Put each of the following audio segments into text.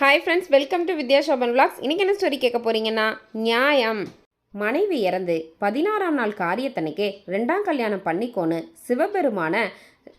Hi friends welcome to Vidya Shoban vlogs. இன்றைக்கி என்ன story கேட்க போறீங்கன்னா நியாயம். மனைவி இறந்து பதினாறாம் நாள் காரியத்தனைக்கே ரெண்டாம் கல்யாணம் பண்ணிக்கோன்னு சிவபெருமான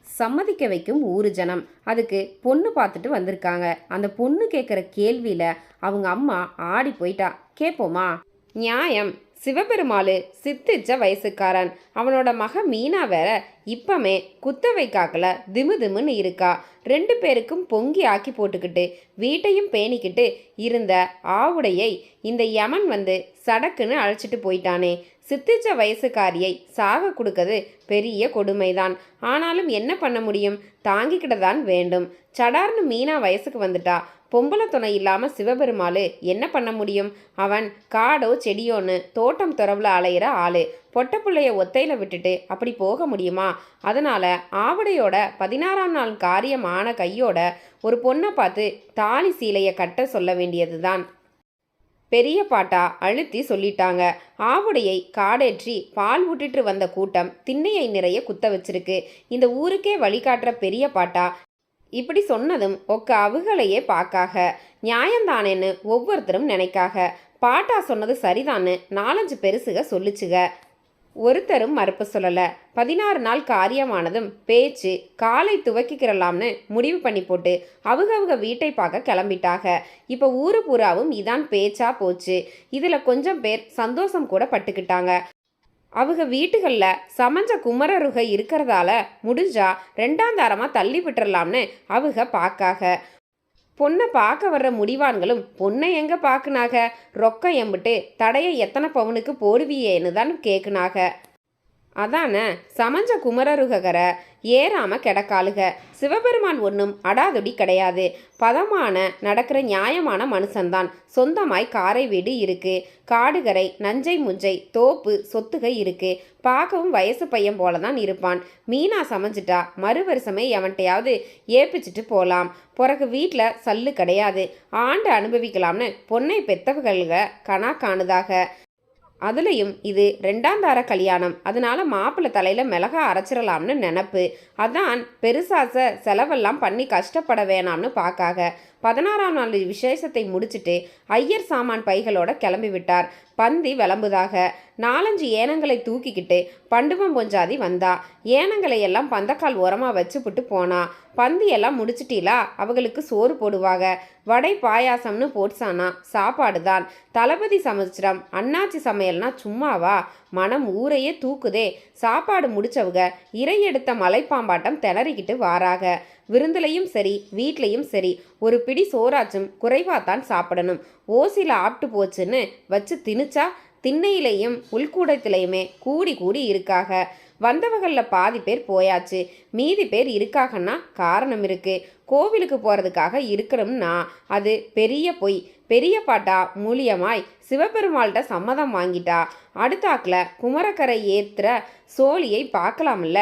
சம்மதிக்க வைக்கும் ஊரு ஜனம். அதுக்கு பொண்ணு பார்த்துட்டு வந்திருக்காங்க. அந்த பொண்ணு கேட்குற கேள்வியில் அவங்க அம்மா ஆடி போயிட்டா. கேட்போமா? நியாயம். சிவபெருமாளு சித்திச்ச வயசுக்காரன். அவனோட மக மீனா வேற இப்பமே குத்தவை காக்கல திமு திமுன்னு இருக்கா. ரெண்டு பேருக்கும் பொங்கி ஆக்கி போட்டுக்கிட்டு வீட்டையும் பேணிக்கிட்டு இருந்த ஆவுடையை இந்த யமன் வந்து சடக்குன்னு அழைச்சிட்டு போயிட்டானே. சித்திச்ச வயசுக்காரியை சாக கொடுக்கறது பெரிய கொடுமைதான். ஆனாலும் என்ன பண்ண முடியும்? தாங்கிக்கிட தான் வேண்டும். சடார்னு மீனா வயசுக்கு வந்துட்டா. பொம்பளை துணை இல்லாமல் சிவபெருமாள் என்ன பண்ண முடியும்? அவன் காடோ செடியோன்னு தோட்டம் துறவுல அலையிற ஆளு. பொட்டப்புள்ளைய ஒத்தையில் விட்டுட்டு அப்படி போக முடியுமா? அதனால் ஆவடையோட பதினாறாம் நாள் காரியம் ஆன கையோட ஒரு பொண்ணை பார்த்து தாலி சீலையை கட்ட சொல்ல வேண்டியதுதான். பெரிய பாட்டா அழுத்தி சொல்லிட்டாங்க. ஆவுடையை காடேற்றி பால் விட்டுட்டு வந்த கூட்டம் திண்ணையை நிறைய குத்த வச்சிருக்கு. இந்த ஊருக்கே வழிகாட்டுற பெரிய பாட்டா இப்படி சொன்னதும் ஒக்க அவுகளையே பார்க்காக. நியாயந்தானேன்னு ஒவ்வொருத்தரும் நினைக்காக. பாட்டா சொன்னது சரிதான்னு நாலஞ்சு பெருசுக சொல்லுச்சுக. ஒருத்தரும் மறுப்பு சொல்லலை. பதினாறு நாள் காரியமானதும் பேச்சு காலை துவக்கிக்கிறலாம்னு முடிவு பண்ணி போட்டு அவுகவுக வீட்டை பார்க்க கிளம்பிட்டாக. இப்போ ஊரு பூராவும் இதான் பேச்சா போச்சு. இதில் கொஞ்சம் பேர் சந்தோஷம் கூட பட்டுக்கிட்டாங்க. அவங்க வீட்டுகளில் சமஞ்ச குமரருக இருக்கிறதால முடிஞ்சா ரெண்டாந்தாரமாக தள்ளி விட்டுறலாம்னு அவங்க பார்க்காக பொண்ணை பார்க்க வர்ற முடிவான்களும் பொண்ணை எங்கே பார்க்குனாக ரொக்கம் எம்பிட்டு தடையை எத்தனை பவுனுக்கு போடுவியேன்னு தான் கேட்குனாக அதான சமஞ்ச குமரருகர ஏறாம கிடக்காளுக. சிவபெருமான் ஒன்றும் அடாதுடி கிடையாது. பதமான நடக்கிற நியாயமான மனுஷன்தான். சொந்தமாய் காரை வீடு இருக்கு. காடுகரை நஞ்சை முஞ்சை தோப்பு சொத்துகை இருக்கு. பார்க்கவும் வயசு பையன் போல தான் இருப்பான். மீனா சமைஞ்சிட்டா மறு வருஷமே எவன்ட்டையாவது ஏப்பிச்சிட்டு போகலாம் பிறகு வீட்டில் சல்லு கிடையாது. ஆண்டு அனுபவிக்கலாம்னு பொண்ணை பெத்தவர்களுக கணா காணுதாக. அதுலேயும் இது ரெண்டாம் தார கல்யாணம். அதனால மாப்பிள்ளை தலையில் மிளகா அரைச்சிடலாம்னு நினப்பு. அதான் பெருசாச செலவெல்லாம் பண்ணி கஷ்டப்பட வேணாம்னு பார்க்காக. பதினாறாம் நாள் விசேஷத்தை முடிச்சிட்டு ஐயர் சாமான் பைகளோட கிளம்பி விட்டார் பந்தி விளம்புதாக. நாலஞ்சு ஏனங்களை தூக்கிக்கிட்டு பண்டுவம் பொஞ்சாதி வந்தா. ஏனங்களை எல்லாம் பந்தக்கால் ஓரமாக வச்சுப்புட்டு போனா. பந்தி எல்லாம் முடிச்சிட்டீலா? அவங்களுக்கு சோறு போடுவாங்க வடை பாயாசம்னு போட்சானா. சாப்பாடு தான் தளபதி சமைச்சிடம் அண்ணாச்சி சமையல்னா சும்மாவா? மனம் ஊரையே தூக்குதே. சாப்பாடு முடிச்சவங்க இறை எடுத்த மலைப்பாம்பாட்டம் திணறிக்கிட்டு வாராக. விருந்துலையும் சரி வீட்லேயும் சரி ஒரு பிடி சோறாச்சும் குறைவாத்தான் சாப்பிடணும். ஓசியில் ஆப்ட்டு போச்சுன்னு வச்சு திணிச்சா திண்ணையிலையும் உள்கூடத்திலையுமே கூடி கூடி இருக்காக. வந்தவர்களில் பாதி பேர் போயாச்சு. மீதி பேர் இருக்காகன்னா காரணம் இருக்கு. கோவிலுக்கு போகிறதுக்காக இருக்கணும்னா அது பெரிய பொய். பெரிய பாட்டா மூலியமாய் சிவபெருமாள்கிட்ட சம்மதம் வாங்கிட்டா. அடுத்தாக்கில் குமரக்கரை ஏத்துற சோழியை பார்க்கலாம்ல.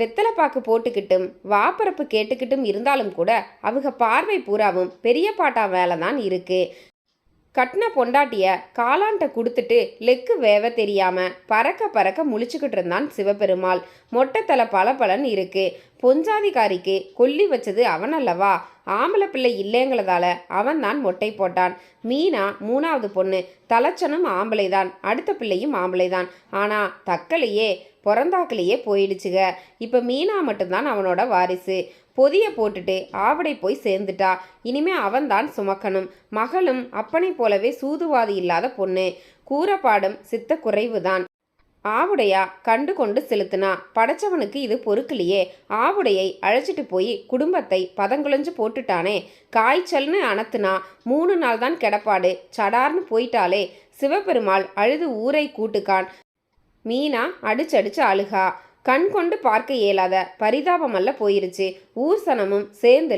வெத்தலை பாக்கு போட்டுக்கிட்டும் வாப்பரப்பு கேட்டுக்கிட்டும் இருந்தாலும் கூட அவங்க பார்வை பூராவும் பெரிய பாட்டா வேலை தான் இருக்கு. கட்டின பொண்டாட்டிய காலான்ட்ட கொடுத்துட்டு லெக்கு வேவ தெரியாம பறக்க பறக்க முழிச்சுக்கிட்டு இருந்தான் சிவபெருமாள். மொட்டத்தலை பல பலன் இருக்கு. பொஞ்சாதிகாரிக்கு கொல்லி வச்சது அவன் அல்லவா? ஆம்பளை பிள்ளை இல்லைங்கிறதால அவன் தான் மொட்டை போட்டான். மீனா மூணாவது பொண்ணு. தலைச்சனும் ஆம்பளை தான் அடுத்த பிள்ளையும் ஆம்பளை தான் ஆனால் தக்கலையே பிறந்தாக்கிலேயே போயிடுச்சுக. இப்போ மீனா மட்டும்தான் அவனோட வாரிசு. பொதிய போட்டுட்டு ஆவடை போய் சேர்ந்துட்டா. இனிமே அவன்தான் சுமக்கணும். மகளும் அப்பனை போலவே சூதுவாதி இல்லாத பொண்ணு. கூறப்பாடும் சித்த குறைவுதான் ஆவுடையா கண்டு கொண்டு செலுத்தினா? படைச்சவனுக்கு இது பொறுக்கலையே. ஆவுடையை அழைச்சிட்டு போய் குடும்பத்தை பதங்குழஞ்சு போட்டுட்டானே. காய்ச்சல்னு அணத்துனா மூணு நாள் தான் கிடப்பாடு. சடார்னு போயிட்டாலே சிவபெருமாள் அழுது ஊரை கூட்டுக்கான். மீனா அடிச்சடிச்சு அழுகா. கண் கொண்டு பார்க்க இயலாத பரிதாபமல்ல போயிருச்சு. ஊர் சனமும்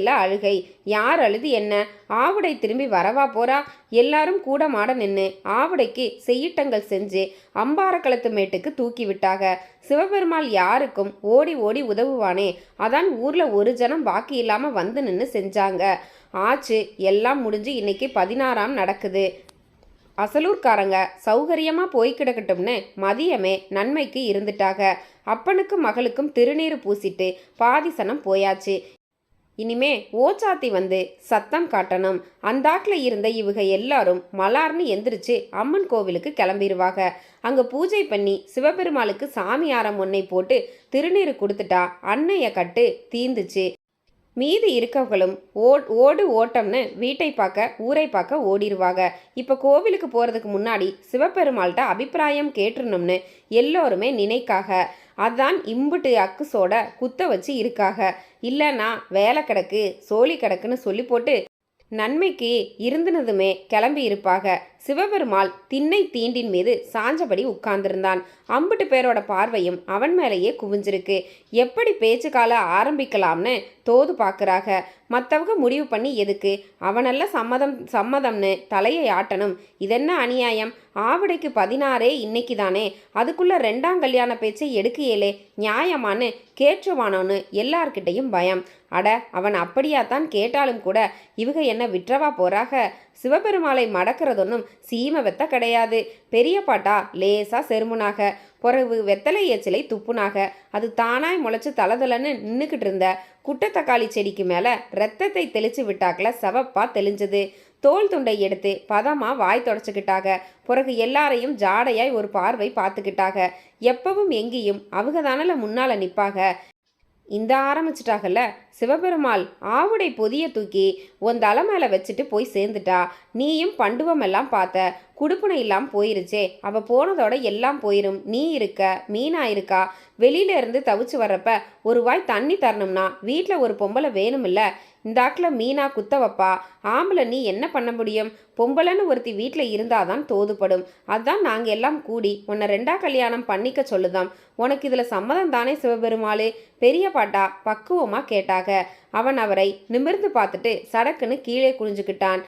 அழுகை. யார் அழுது என்ன? ஆவுடை திரும்பி வரவா போறா? எல்லாரும் கூட மாட நின்று ஆவுடைக்கு செய்யிட்டங்கள் செஞ்சு அம்பாரக்களத்து மேட்டுக்கு தூக்கி விட்டாக. சிவபெருமாள் யாருக்கும் ஓடி ஓடி உதவுவானே. அதான் ஊர்ல ஒரு ஜனம் பாக்கி இல்லாம வந்து நின்று செஞ்சாங்க. ஆச்சு எல்லாம் முடிஞ்சு இன்னைக்கு பதினாறாம் நடக்குது. அசலூர்காரங்க சௌகரியமாக போய் கிடக்கட்டும்னு மதியமே நன்மைக்கு இருந்துட்டாக. அப்பனுக்கும் மகளுக்கும் திருநீர் பூசிட்டு பாதி சனம் போயாச்சு. இனிமே ஓச்சாத்தி வந்து சத்தம் காட்டணும். அந்தாக்கில் இருந்த இவங்க எல்லாரும் மலார்னு எந்திரிச்சு அம்மன் கோவிலுக்கு கிளம்பிடுவாங்க அங்கே பூஜை பண்ணி சிவபெருமாளுக்கு சாமியாரம் ஒன்னை போட்டு திருநீர் கொடுத்துட்டா அன்னைய கட்டு தீந்துச்சு. மீதி இருக்கவங்களும் ஓட் ஓடு ஓட்டம்னு வீட்டை பார்க்க ஊரை பார்க்க ஓடிடுவாங்க இப்போ கோவிலுக்கு போகிறதுக்கு முன்னாடி சிவபெருமாள்கிட்ட அபிப்பிராயம் கேட்டுருணும்னு எல்லோருமே நினைக்காக. அதான் இம்புட்டு அக்குசோட குத்த வச்சு இருக்காக. இல்லைன்னா வேலை கிடக்கு சோழி கிடக்குன்னு சொல்லி போட்டு நன்மைக்கு இருந்துனதுமே கிளம்பி இருப்பாக. சிவபெருமாள் திண்ணை தீண்டின் மீது சாஞ்சபடி உட்கார்ந்திருந்தான். அம்புட்டு பேரோட பார்வையும் அவன் மேலேயே குவிஞ்சிருக்கு. எப்படி பேச்சு கால ஆரம்பிக்கலாம்னு தோது பார்க்குறாக. மற்றவங்க முடிவு பண்ணி எதுக்கு? அவனெல்லாம் சம்மதம் சம்மதம்னு தலையை ஆட்டணும். இதென்ன அநியாயம்? ஆவடைக்கு பதினாறே இன்னைக்கு தானே. அதுக்குள்ள ரெண்டாம் கல்யாண பேச்சை எடுக்கையிலே. நியாயமான்னு கேட்டுருவானோன்னு எல்லார்கிட்டையும் பயம். அட அவன் அப்படியாத்தான் கேட்டாலும் கூட இவங்க என்ன விற்றவா போறாக? சிவபெருமாளை மடக்கிறதொன்னும் சீம வெத்த கிடையாது. பெரிய பாட்டா லேசா செருமுனாக. பிறகு வெத்தலை எச்சிலை துப்புனாக. அது தானாய் முளைச்சு தளதளன்னு நின்றுக்கிட்டு இருந்த குட்டத்தக்காளி செடிக்கு மேலே ரத்தத்தை தெளிச்சு விட்டாக்கல சவப்பா தெளிஞ்சது. தோல் துண்டை எடுத்து பதமா வாய் தொடச்சிக்கிட்டாக. பிறகு எல்லாரையும் ஜாடையாய் ஒரு பார்வை பார்த்துக்கிட்டாக. எப்பவும் எங்கேயும் அவங்க தானல முன்னால நிப்பாக. இந்த ஆரம்பிச்சிட்டாகல்ல? சிவபெருமாள் ஆவுடை பொதிய தூக்கி உன் தலை மேலே வச்சுட்டு போய் சேர்ந்துட்டா. நீயும் பண்டுவம் எல்லாம் பார்த்த குடுப்புனை இல்லாம போயிருச்சே. அவ போனதோட எல்லாம் போயிரும். நீ இருக்க மீனா இருக்கா? வெளியில இருந்து தவிச்சு வர்றப்ப ஒரு வாய் தண்ணி தரணும்னா வீட்டில் ஒரு பொம்பளை வேணுமில்ல. இந்தாக்கில் மீனா குத்த வைப்பா ஆம்பளை நீ என்ன பண்ண முடியும்? பொம்பளைன்னு ஒருத்தி வீட்டில் இருந்தாதான் தோதுப்படும். அதான் நாங்கள் எல்லாம் கூடி உன்னை ரெண்டா கல்யாணம் பண்ணிக்க சொல்லுதாம். உனக்கு இதில் சம்மதம் தானே சிவபெருமாளே? பெரிய பாட்டா பக்குவமாக கேட்டாக. அவன் அவரை நிமிர்ந்து பார்த்துட்டு சடக்குன்னு கீழே குனிஞ்சுக்கிட்டான்.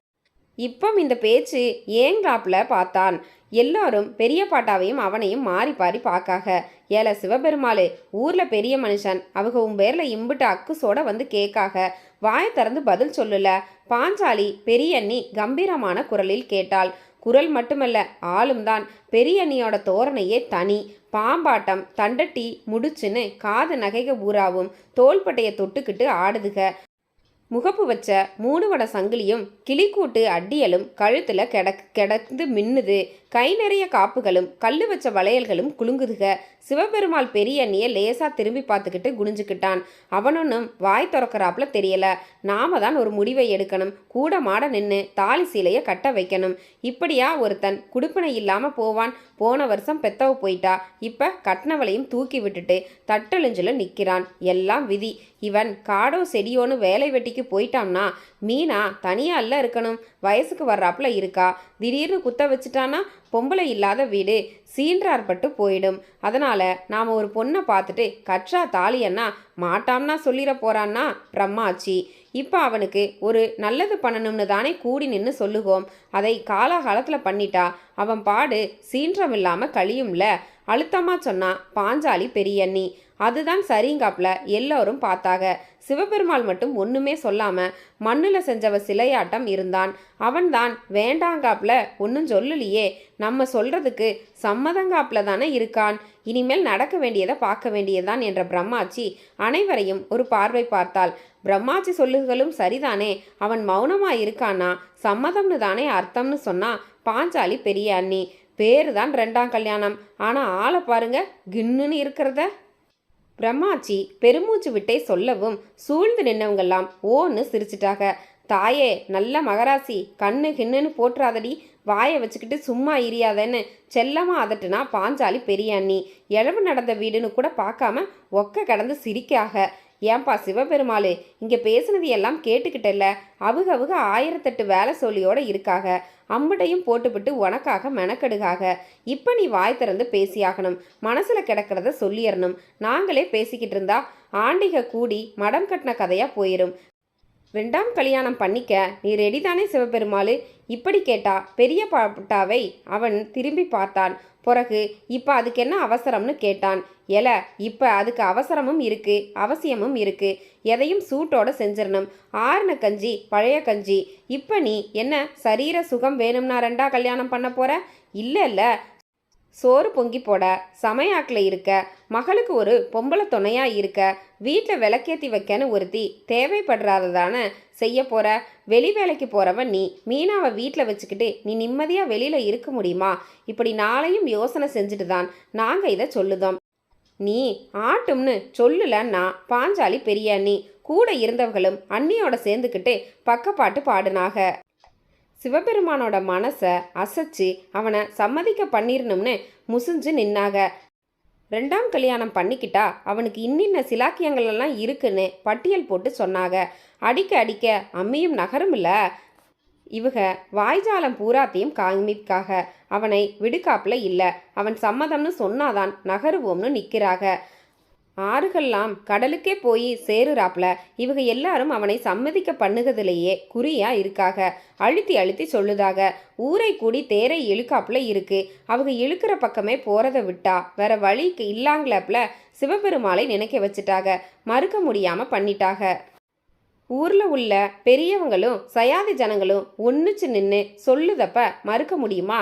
இப்போ இந்த பேச்சு ஏங்காப்பில் பார்த்தான். எல்லாரும் பெரிய பாட்டாவையும் அவனையும் மாறி பாரி பார்க்காக. ஏல சிவபெருமாளே ஊரில் பெரிய மனுஷன். அவங்க உன் பேரில் இம்புட்டு அக்குசோட வந்து கேட்காக. வாயை திறந்து பதில் சொல்லல. பாஞ்சாலி பெரியண்ணி கம்பீரமான குரலில் கேட்டாள். குரல் மட்டுமல்ல ஆளும் தான். பெரியண்ணியோட தோரணையே தனி. பாம்பாட்டம் தண்டட்டி முடிச்சுன்னு காது நகைக பூராவும் தோள்பட்டையை தொட்டுக்கிட்டு ஆடுதுக. முகப்பு வச்ச மூடுவட சங்கிலியும் கிளிக்கூட்டு அடியலும் கழுத்தில் கிடக் கிடந்து மின்னுது. கை நிறைய காப்புகளும் கல் வச்ச வளையல்களும் குலுங்குதுக. சிவபெருமாள் பெரிய அண்ணியை லேசாக திரும்பி பார்த்துக்கிட்டு குனிஞ்சுக்கிட்டான். அவனொன்னும் வாய் திறக்கிறாப்புல தெரியல. நாம தான் ஒரு முடிவை எடுக்கணும். கூட மாட நின்று தாலி சீலையை கட்ட வைக்கணும். இப்படியா ஒருத்தன் குடுப்பினை இல்லாமல் போவான். போன வருஷம் பெத்தவ போயிட்டா. இப்போ கட்டினவளையும் தூக்கி விட்டுட்டு தட்டெழுஞ்சுல நிற்கிறான் எல்லாம் விதி. இவன் காடோ செடியோன்னு வேலை வேலைக்கு போயிட்டான்னா மீனா தனியாக அல்ல இருக்கணும். வயசுக்கு வர்றாப்புல இருக்கா? திடீர்னு குத்த வச்சுட்டான்னா பொம்பளை இல்லாத வீடு சீன்றார்பட்டு போயிடும். அதனால் நாம் ஒரு பொண்ணை பார்த்துட்டு கற்றா தாலியன்னா மாட்டாம்னா சொல்லிட போகிறான்னா பிரம்மாச்சி. இப்போ அவனுக்கு ஒரு நல்லது பண்ணணும்னு தானே கூடி நின்று சொல்லுவோம் அதை காலாகாலத்தில் பண்ணிட்டா அவன் பாடு சீன்றம் இல்லாமல் கழியும்ல. அழுத்தமாக சொன்னா பாஞ்சாலி பெரியண்ணி அதுதான் சரிங்காப்ல எல்லோரும் பார்த்தாக. சிவபெருமாள் மட்டும் ஒன்றுமே சொல்லாமல் மண்ணில் செஞ்சவ சிலையாட்டம் இருந்தான். அவன்தான் வேண்டாங்காப்ல ஒன்றும் சொல்லலையே. நம்ம சொல்கிறதுக்கு சம்மதங்காப்ல தானே இருக்கான். இனிமேல் நடக்க வேண்டியதை பார்க்க வேண்டியதுதான் என்ற பிரம்மாச்சி அனைவரையும் ஒரு பார்வை பார்த்தாள். பிரம்மாச்சி சொல்லுகளும் சரிதானே. அவன் மௌனமாக இருக்கானா சம்மதம்னு தானே அர்த்தம்னு சொன்னா பாஞ்சாலி பெரிய அண்ணி. பேர் தான் ரெண்டாம் கல்யாணம். ஆனால் ஆளை பாருங்க கின்னுன்னு இருக்கிறத. பிரம்மாச்சி பெருமூச்சு விட்டே சொல்லவும் சூழ்ந்து நின்னவங்கெல்லாம் ஓன்னு சிரிச்சிட்டாக. தாயே நல்ல மகராசி கண்ணு கிண்ணுன்னு போட்டுறாதடி வாயை வச்சுக்கிட்டு சும்மா இரியாதேன்னு செல்லமாக அதட்டுனா பாஞ்சாலி பெரிய அண்ணி. இழவு நடந்த வீடுன்னு கூட பார்க்காம ஒக்க கடந்து சிரிக்காக. ஏன்பா சிவபெருமாளே இங்கே பேசுனது எல்லாம் கேட்டுக்கிட்டல்ல? அவுக அவுக ஆயிரத்தெட்டு வேலை சொல்லியோட இருக்காக. அம்புட்டையும் போட்டுவிட்டு உனக்காக மெனக்கெடுகாக. இப்போ நீ வாய் திறந்து பேசியாகணும். மனசில் கிடக்கிறத சொல்லிடணும் நாங்களே பேசிக்கிட்டு இருந்தா ஆண்டிக கூடி மடம் கட்டின கதையாக போயிடும் ரெண்டாம் கல்யாணம் பண்ணிக்க நீ ரெடி தானே இப்படி கேட்டா பெரிய பாட்டாவை அவன் திரும்பி பார்த்தான். பிறகு இப்போ அதுக்கு என்ன அவசரம்னு கேட்டான். எல இப்போ அதுக்கு அவசரமும் இருக்கு அவசியமும் இருக்கு. எதையும் சூட்டோட செஞ்சிடணும் ஆறுன கஞ்சி பழைய கஞ்சி. இப்போ நீ என்ன சரீர சுகம் வேணும்னா ரெண்டா கல்யாணம் பண்ண போற? இல்லை இல்லை. சோறு பொங்கி போட சமையாக்கில் இருக்க மகளுக்கு ஒரு பொம்பளை துணையாக இருக்க வீட்டில் விளக்கேற்றி வைக்கன்னு ஒருத்தி தேவைப்படுறாததானே செய்ய போகிற வெளி வேலைக்கு போகிறவன் நீ மீனாவை வீட்டில் வச்சுக்கிட்டு நீ நிம்மதியாக வெளியில் இருக்க முடியுமா? இப்படி நாளையும் யோசனை செஞ்சுட்டு தான் நாங்கள் இதை சொல்லுதோம். நீ ஆட்டும்னு சொல்லலன்னா பாஞ்சாலி பெரிய அண்ணி கூட இருந்தவர்களும் அண்ணியோட சேர்ந்துக்கிட்டு பக்கப்பாட்டு பாடுனாக. சிவபெருமானோட மனசை அசைச்சு அவனை சம்மதிக்க பண்ணிடணும்னு முசிஞ்சு நின்னாக ரெண்டாம் கல்யாணம் பண்ணிக்கிட்டா அவனுக்கு இன்னின்ன சிலாக்கியங்கள் எல்லாம் இருக்குன்னு பட்டியல் போட்டு சொன்னாங்க. அடிக்க அடிக்க அம்மியும் நகரும் இவக வாய்ஜாலம் பூராத்தையும் காமிக்காக அவனை விடுக்காப்புல இல்லை. அவன் சம்மதம்னு சொன்னாதான் நகருவோம்னு நிற்கிறாக ஆறுகள்லாம் கடலுக்கே போய் சேருறாப்ல. இவங்க எல்லாரும் அவனை சம்மதிக்க பண்ணுகிறதுலையே குறியா இருக்காக. அழுத்தி அழுத்தி சொல்லுதாக ஊரை கூடி தேரை இழுக்காப்புல இருக்கு. அவங்க இழுக்கிற பக்கமே போறதை விட்டா வேற வழிக்கு இல்லாங்களாப்புல சிவபெருமாளை நினைக்க வச்சுட்டாக. மறுக்க முடியாம பண்ணிட்டாக. ஊர்ல உள்ள பெரியவங்களும் சயாதி ஜனங்களும் ஒன்றுச்சு நின்று சொல்லுதப்ப மறுக்க முடியுமா?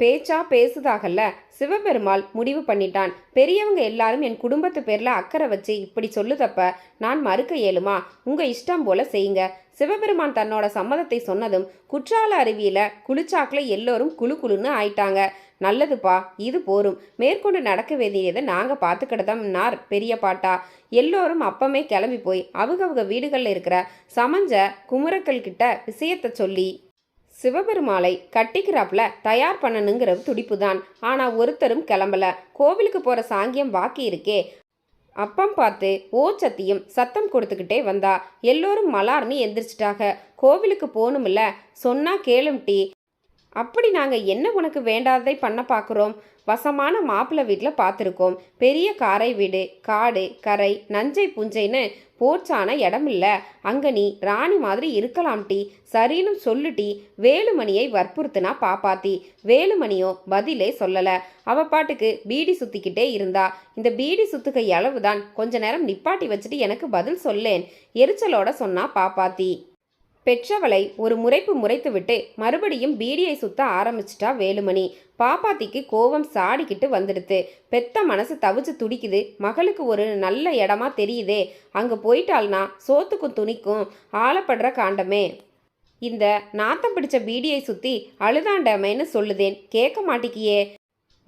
பேச்சா பேசுதாகல்ல? சிவபெருமாள் முடிவு பண்ணிட்டான். பெரியவங்க எல்லாரும் என் குடும்பத்து பேரில் அக்கறை வச்சு இப்படி சொல்லுதப்ப நான் மறுக்க இயலுமா உங்கள் இஷ்டம் போல செய்யுங்க. சிவபெருமான் தன்னோட சம்மதத்தை சொன்னதும் குற்றால அருவியில் குளிச்சாக்கில் எல்லோரும் குழு குழுன்னு ஆயிட்டாங்க. நல்லதுப்பா இது போரும். மேற்கொண்டு நடக்க வேண்டியதை நாங்கள் பார்த்துக்கிட்டதம்னார் பெரிய பாட்டா. எல்லோரும் அப்பமே கிளம்பி போய் அவகவக வீடுகளில் இருக்கிற சமஞ்ச குமுறக்கள் கிட்ட விஷயத்தை சொல்லி சிவபெருமாளை கட்டிக்கிறாப்புல தயார் பண்ணணுங்கிறது துடிப்பு தான் ஆனால் ஒருத்தரும் கிளம்பல. கோவிலுக்கு போகிற சாங்கியம் பாக்கி இருக்கே. அப்பம் பார்த்து ஓச்சத்தியும் சத்தம் கொடுத்துக்கிட்டே வந்தா. எல்லோரும் மலார்னு எந்திரிச்சிட்டாக. கோவிலுக்கு போகணுமில்ல சொன்னா கேளும் டீ. அப்படி நாங்கள் என்ன உனக்கு வேண்டாததை பண்ண பார்க்குறோம் வசமான மாப்பிள்ளை வீட்டில் பார்த்துருக்கோம் பெரிய காரை வீடு காடு கரை நஞ்சை புஞ்சைன்னு போச்சான இடம் இல்லை அங்கே நீ ராணி மாதிரி இருக்கலாம் டி. சரின்னு சொல்லுட்டி வேலுமணியை வற்புறுத்துனா பாப்பாத்தி வேலுமணியோ பதிலே சொல்லலை. அவ பாட்டுக்கு பீடி சுத்திக்கிட்டே இருந்தா. இந்த பீடி சுத்துகை அளவு தான் கொஞ்ச நேரம் நிப்பாட்டி வச்சுட்டு எனக்கு பதில் சொல்லேன். எரிச்சலோட சொன்னா பாப்பாத்தி பெற்றவளை ஒரு முறைப்பு முறைத்துவிட்டு மறுபடியும் பீடியை சுத்த ஆரம்பிச்சிட்டா வேலுமணி. பாப்பாத்திக்கு கோவம் சாடிக்கிட்டு வந்துடுது பெத்த மனசு தவிச்சு துடிக்குது. மகளுக்கு ஒரு நல்ல இடமா தெரியுதே. அங்கே போயிட்டாள்னா சோத்துக்கும் துணிக்கும் ஆளப்படுற காண்டமே. இந்த நாத்தம் பிடிச்ச பீடியை சுற்றி அழுதாண்டமேன்னு சொல்லுதேன். கேட்க மாட்டிக்கியே.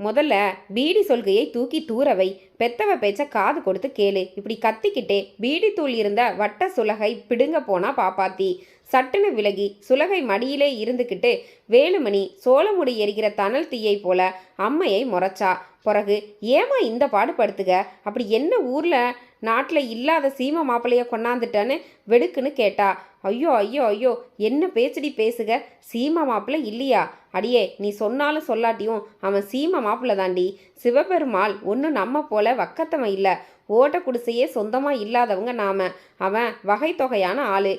முதல்ல பீடி சொல்கையை தூக்கி தூரவை பெத்தவ பேச்ச காது கொடுத்து கேளு. இப்படி கத்திக்கிட்டே பீடி தூள் இருந்த வட்ட சுலகை பிடுங்க போனா பாப்பாத்தி. சட்டென விலகி சுலகை மடியிலே இருந்துக்கிட்டு வேலுமணி சோளமுடி எரிகிற தணல் தீயை போல அம்மையை முறைச்சா. பிறகு ஏமா இந்த பாடுபடுத்துக? அப்படி என்ன ஊரில் நாட்டில் இல்லாத சீம மாப்பிள்ளைய கொண்டாந்துட்டேன்னு வெடுக்குன்னு கேட்டா. ஐயோ ஐயோ ஐயோ என்ன பேச்சடி பேசுக? சீம மாப்பிள்ளை இல்லையா? அடியே நீ சொன்னாலும் சொல்லாட்டியும் அவன் சீம மாப்பிள்ளை தாண்டி சிவபெருமாள் ஒன்றும் நம்ம போல வக்கத்தவன் இல்லை. ஓட்ட குடிசையே சொந்தமாக இல்லாதவங்க நாம. அவன் வகை தொகையான ஆளு.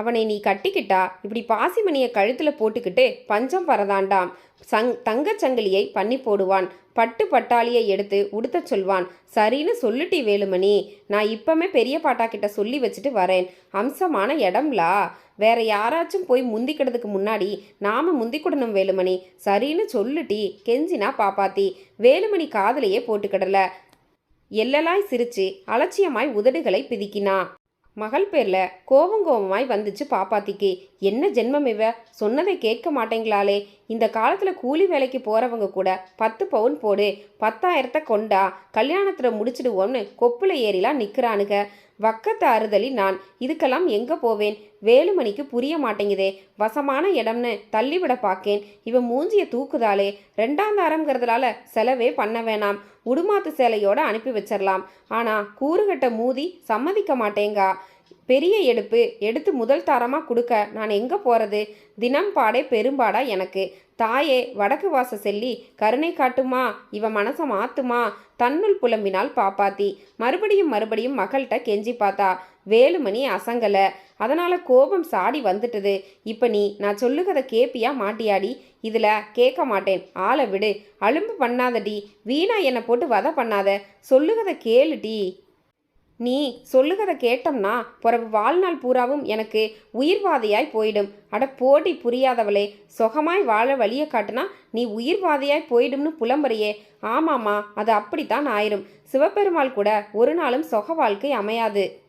அவனை நீ கட்டிக்கிட்டா இப்படி பாசிமணியை கழுத்தில் போட்டுக்கிட்டு பஞ்சம் வரதாண்டாம். சங் தங்கச் சங்கிலியை பண்ணி போடுவான். பட்டு பட்டாளியை எடுத்து உடுத்த சொல்வான். சரின்னு சொல்லுட்டி வேலுமணி. நான் இப்பமே பெரிய பாட்டா கிட்ட சொல்லி வச்சுட்டு வரேன். அம்சமான இடம்லா. வேற யாராச்சும் போய் முந்திக்கிறதுக்கு முன்னாடி நாம முந்திக்கிடணும் வேலுமணி. சரின்னு சொல்லுட்டி கெஞ்சினா பாப்பாத்தி. வேலுமணி காதலையே போட்டுக்கிடல. எல்லலாய் சிரிச்சு அலட்சியமாய் உதடுகளை பிதிக்கினா. மகள் பேரில் கோபம் கோபமாய் வந்துச்சு பாப்பாத்திக்கு. என்ன ஜென்மம் இவ? சொன்னதை கேட்க மாட்டேங்களாலே இந்த காலத்தில் கூலி வேலைக்கு போகிறவங்க கூட பத்து பவுன் போடு பத்தாயிரத்தை கொண்டா கல்யாணத்தில் முடிச்சிடுவோம்னு கொப்பில் ஏறிலாம் நிற்கிறானுங்க வக்கத்து அறுதலி நான் இதுக்கெல்லாம் எங்கே போவேன்? வேலுமணிக்கு புரிய மாட்டேங்குதே. வசமான இடம்னு தள்ளிவிட பார்க்கேன் இவன் மூஞ்சிய தூக்குதாலே ரெண்டாம் தாரம்ங்கிறதுனால செலவே பண்ண வேணாம். உடுமாத்து சேலையோட அனுப்பி வச்சிடலாம் ஆனால் கூறுகட்ட மூதி சம்மதிக்க மாட்டேங்கா. பெரிய எடுப்பு எடுத்து முதல் தாரமாக கொடுக்க நான் எங்கே போகிறது தினம் பாடே பெரும்பாடா எனக்கு. தாயே வடக்கு வாச செல்லி கருணை காட்டுமா? இவ மனசை மாத்துமா? தன்னுள் புலம்பினால் பாப்பாத்தி. மறுபடியும் மறுபடியும் மகள்கிட்ட கெஞ்சி பார்த்தா வேலுமணி அசங்கல. அதனால கோபம் சாடி வந்துட்டது. இப்போ நீ நான் சொல்லுகிறத கேப்பியா மாட்டியாடி? இதில் கேட்க மாட்டேன். ஆளை விடு. அலும்பு பண்ணாதடி. வீணா என்னை போட்டு வதை பண்ணாத. சொல்லுகிறத கேளுடி. நீ சொல்லுகிறத கேட்டோம்னா பிறகு வாழ்நாள் பூராவும் எனக்கு உயிர்வாதையாய் போயிடும். அட போடி புரியாதவளே சொகமாய் வாழ வழியை காட்டுனா நீ உயிர்வாதையாய் போயிடும்னு புலம்புறியே. ஆமாம்மா அது அப்படித்தான் ஆயிரும். சிவபெருமாள் கூட ஒரு நாளும் சொக வாழ்க்கை அமையாது.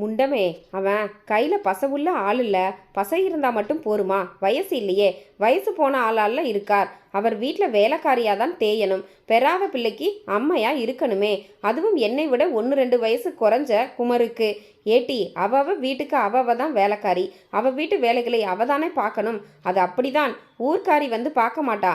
முண்டமே அவன் கையில் பசவுள்ள ஆள் இல்லை. பசை இருந்தால் மட்டும் போருமா? வயசு இல்லையே. வயசு போன ஆளால இருக்கார். அவர் வீட்டில் வேலைக்காரியாக தான் தேயணும். பெறாத பிள்ளைக்கு அம்மையாக இருக்கணுமே. அதுவும் என்னை விட ஒன்று ரெண்டு வயசு குறைஞ்ச குமருக்கு. ஏட்டி அவ வீட்டுக்கு அவ அவ தான் வேலைக்காரி. அவ வீட்டு வேலைகளை அவ தானே பார்க்கணும். அது அப்படிதான். ஊர்க்காரி வந்து பார்க்க மாட்டா.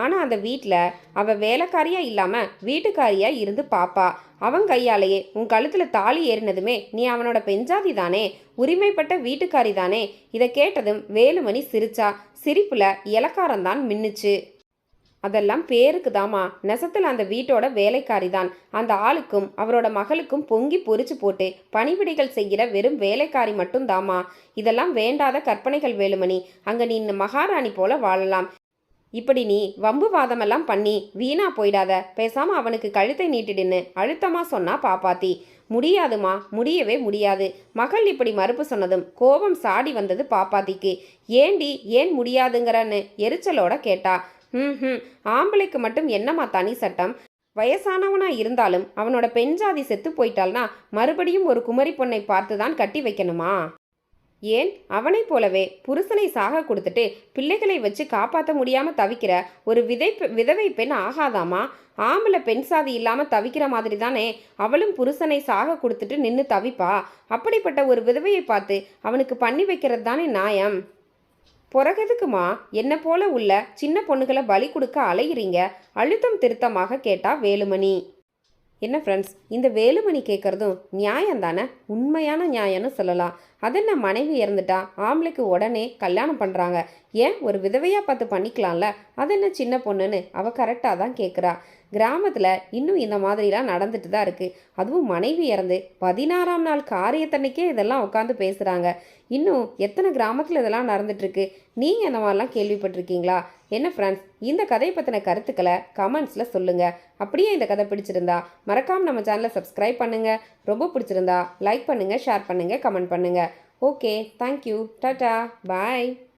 ஆனால் அந்த வீட்டில் அவள் வேலைக்காரியாக இல்லாமல் வீட்டுக்காரியாக இருந்து பாப்பா. அவன் கையாலேயே உன் கழுத்தில் தாலி ஏறினதுமே நீ அவனோட பெஞ்சாதி தானே உரிமைப்பட்ட வீட்டுக்காரி தானே இதை கேட்டதும் வேலுமணி சிரிச்சா. சிரிப்பில் இலக்காரம்தான் மின்னுச்சு. அதெல்லாம் பேருக்கு தாமா நெசத்தில் அந்த வீட்டோட வேலைக்காரி தான் அந்த ஆளுக்கும் அவரோட மகளுக்கும் பொங்கி பொறிச்சு போட்டு பணிவிடைகள் செய்கிற வெறும் வேலைக்காரி மட்டும் தாமா இதெல்லாம் வேண்டாத கற்பனைகள் வேலுமணி. அங்கே நீ மகாராணி போல வாழலாம். இப்படி நீ வம்பு வாதமெல்லாம் பண்ணி வீணா போயிடாத. பேசாம அவனுக்கு கழுத்தை நீட்டிடுன்னு அழுத்தமா சொன்னா பாப்பாத்தி. முடியாதுமா முடியவே முடியாது. மகள் இப்படி மறுப்பு சொன்னதும் கோபம் சாடி வந்தது பாப்பாத்திக்கு. ஏண்டி ஏன் முடியாதுங்கிறன்னு எரிச்சலோட கேட்டா. ம் ம் ஆம்பளைக்கு மட்டும் என்னம்மா தனி சட்டம்? வயசானவனா இருந்தாலும் அவனோட பெண் ஜாதி செத்து போயிட்டால்னா மறுபடியும் ஒரு குமரி பொண்ணை பார்த்து தான் கட்டி வைக்கணுமா? ஏன்? அவனைப் போலவே புருஷனை சாக கொடுத்துட்டு பிள்ளைகளை வச்சு காப்பாற்ற முடியாமல் தவிக்கிற ஒரு விதை விதவை பெண் ஆகாதாமா? ஆம்பளை பெண் சாதி இல்லாமல் தவிக்கிற மாதிரி தானே அவளும் புருஷனை சாக கொடுத்துட்டு நின்று தவிப்பா? அப்படிப்பட்ட ஒரு விதவையை பார்த்து அவனுக்கு பண்ணி வைக்கிறது தானே நியாயம். பிறகெதுக்குமா என்ன போல உள்ள சின்ன பொண்ணுகளை பலி கொடுக்க அலையிறீங்க? அழுத்தம் திருத்தமாக கேட்டா வேலுமணி. என்ன ஃப்ரெண்ட்ஸ் இந்த வேலுமணி கேட்குறதும் நியாயம் தானே உண்மையான நியாயம்னு சொல்லலாம். அதென்ன மனைவி இறந்துட்டா ஆம்பளைக்கு உடனே கல்யாணம் பண்ணுறாங்க ஏன் ஒரு விதவையாக பார்த்து பண்ணிக்கலாம்ல? அது என்ன சின்ன பொண்ணுன்னு அவள் கரெக்டாக தான் கேட்குறா கிராமத்தில் இன்னும் இந்த மாதிரிலாம் நடந்துட்டு தான் இருக்குது அதுவும் மனைவி இறந்து பதினாறாம் நாள் காரியத்தன்னைக்கே இதெல்லாம் உட்காந்து பேசுகிறாங்க இன்னும் எத்தனை கிராமத்தில் இதெல்லாம் நடந்துட்டுருக்கு நீங்கள் இந்த மாதிரிலாம் கேள்விப்பட்டிருக்கீங்களா? என்ன ஃப்ரெண்ட்ஸ் இந்த கதையை பற்றின கருத்துக்களை கமெண்ட்ஸில் சொல்லுங்கள் அப்படியே இந்த கதை பிடிச்சிருந்தா மறக்காமல் நம்ம சேனலை சப்ஸ்கிரைப் பண்ணுங்கள் ரொம்ப பிடிச்சிருந்தா லைக் பண்ணுங்கள் ஷேர் பண்ணுங்கள் கமெண்ட் பண்ணுங்கள் ஓகே தேங்க்யூ டாட்டா பாய்